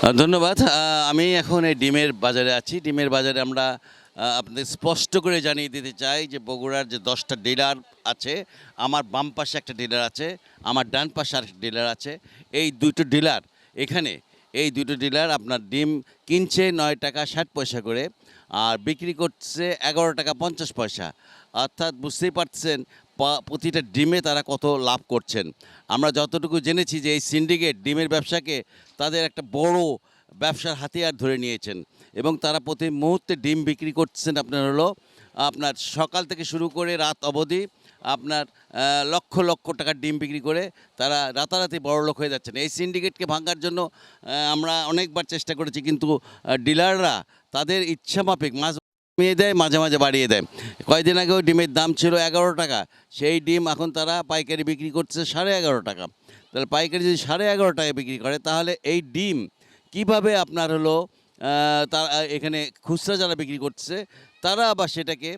ধন্যবাদ। আমি এখন এই ডিমের বাজারে আছি। ডিমের বাজারে আমরা আপনাদের স্পষ্ট করে জানিয়ে দিতে চাই যে বগুড়ার যে দশটা ডিলার আছে, আমার বাম পাশে একটা ডিলার আছে, আমার ডান পাশে আরেকটা ডিলার আছে। এই দুটো ডিলার এখানে এই দুটো ডিলার আপনার ডিম কিনছে নয় টাকা ষাট পয়সা করে আর বিক্রি করছে এগারো টাকা পঞ্চাশ পয়সা। অর্থাৎ বুঝতেই পারছেন প্রতিটা ডিমে তারা কত লাভ করছেন। আমরা যতটুকু জেনেছি যে এই সিন্ডিকেট ডিমের ব্যবসাকে তাদের একটা বড় ব্যবসার হাতিয়ার ধরে নিয়েছেন এবং তারা প্রতি মুহূর্তে ডিম বিক্রি করছেন আপনার হলো আপনার সকাল থেকে শুরু করে রাত অবধি আপনার লক্ষ লক্ষ টাকার ডিম বিক্রি করে তারা রাতারাতি বড় লোক হয়ে যাচ্ছেন। এই সিন্ডিকেটকে ভাঙার জন্য আমরা অনেকবার চেষ্টা করেছি, কিন্তু ডিলাররা তাদের ইচ্ছা মাফিক মাছ কমিয়ে দেয়, মাঝে মাঝে বাড়িয়ে দেয়। কয়েকদিন আগেও ডিমের দাম ছিল এগারো টাকা, সেই ডিম এখন তারা পাইকারি বিক্রি করছে সাড়ে এগারো টাকা। তাহলে পাইকারি যদি সাড়ে এগারো টাকায় বিক্রি করে, তাহলে এই ডিম কীভাবে আপনার হলো তার এখানে খুচরা যারা বিক্রি করছে, তারা আবার সেটাকে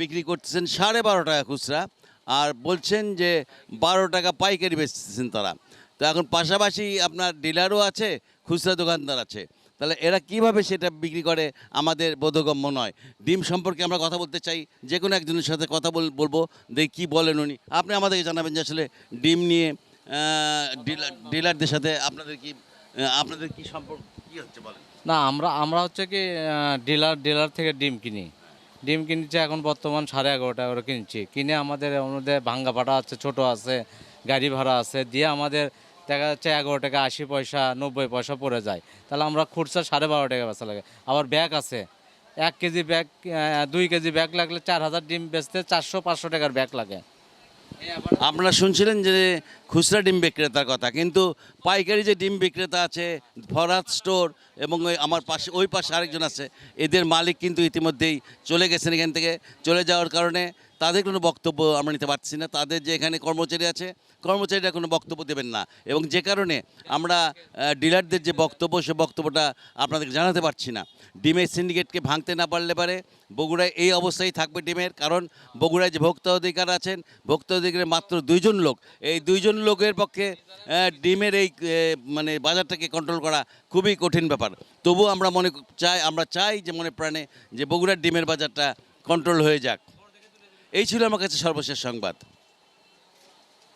বিক্রি করছেন সাড়ে বারো টাকা খুচরা। আর বলছেন যে বারো টাকা পাইকারি বেচতেছেন তারা। তো এখন পাশাপাশি আপনার ডিলারও আছে, খুচরা দোকানদার আছে। তাহলে এরা কীভাবে সেটা বিক্রি করে? আমাদের বোধগম্য নয়। ডিম সম্পর্কে আমরা কথা বলতে চাই, যে কোনো একজনের সাথে কথা বল- বলব, দেখি কী বলেন উনি। আপনি আমাদেরকে জানাবেন যে আসলে ডিম নিয়ে ডিলার ডিলারদের সাথে আপনাদের কি আপনাদের কি সম্পর্ক, কী হচ্ছে বলেন? না, আমরা আমরা হচ্ছে কি ডিলার ডিলার থেকে ডিম কিনি। ডিম কিনছে এখন বর্তমান সাড়ে এগারো টাকা করে কিনছি। কিনে আমাদের এর ভাঙ্গা ভাড়া আছে, ছোট আছে, গাড়ি ভাড়া আছে, দিয়ে আমাদের দেখা যাচ্ছে এগারো টাকা আশি পয়সা, নব্বই পয়সা পড়ে যায়। তাহলে আমরা খুচরা সাড়ে বারো টাকা বেচা লাগে। আবার ব্যাগ আছে, এক কেজি ব্যাগ দুই কেজি ব্যাগ লাগলে চার হাজার ডিম বেচতে চারশো পাঁচশো টাকার ব্যাগ লাগে। আপনারা শুনছিলেন যে খুচরা ডিম বিক্রেতার কথা। কিন্তু পাইকারি যে ডিম বিক্রেতা আছে ফরাত স্টোর এবং ওই আমার পাশে, ওই পাশে আরেকজন আছে, এদের মালিক কিন্তু ইতিমধ্যেই চলে গেছেন এখান থেকে। চলে যাওয়ার কারণে তাদের কোনো বক্তব্য আমরা নিতে পারছি না। তাদের যে এখানে কর্মচারী আছে, কর্মচারীরা কোনো বক্তব্য দেবেন না। এবং যে কারণে আমরা ডিলারদের যে বক্তব্য, সে বক্তব্যটা আপনাদেরকে জানাতে পারছি না। ডিমের সিন্ডিকেটকে ভাঙতে না পারলে পারে, বগুড়ায় এই অবস্থায় থাকবে ডিমের। কারণ বগুড়ায় যে ভোক্তা অধিকার আছেন, ভোক্তা অধিকারের মাত্র দুইজন লোক। এই দুইজন লোকের পক্ষে ডিমের এই মানে বাজারটাকে কন্ট্রোল করা খুবই কঠিন ব্যাপার। তবু আমরা মনে চাই, আমরা চাই যে মনে প্রাণে যে বগুড়ার ডিমের বাজারটা কন্ট্রোল হয়ে যাক। এই ছিল আমার কাছে সর্বশেষ সংবাদ।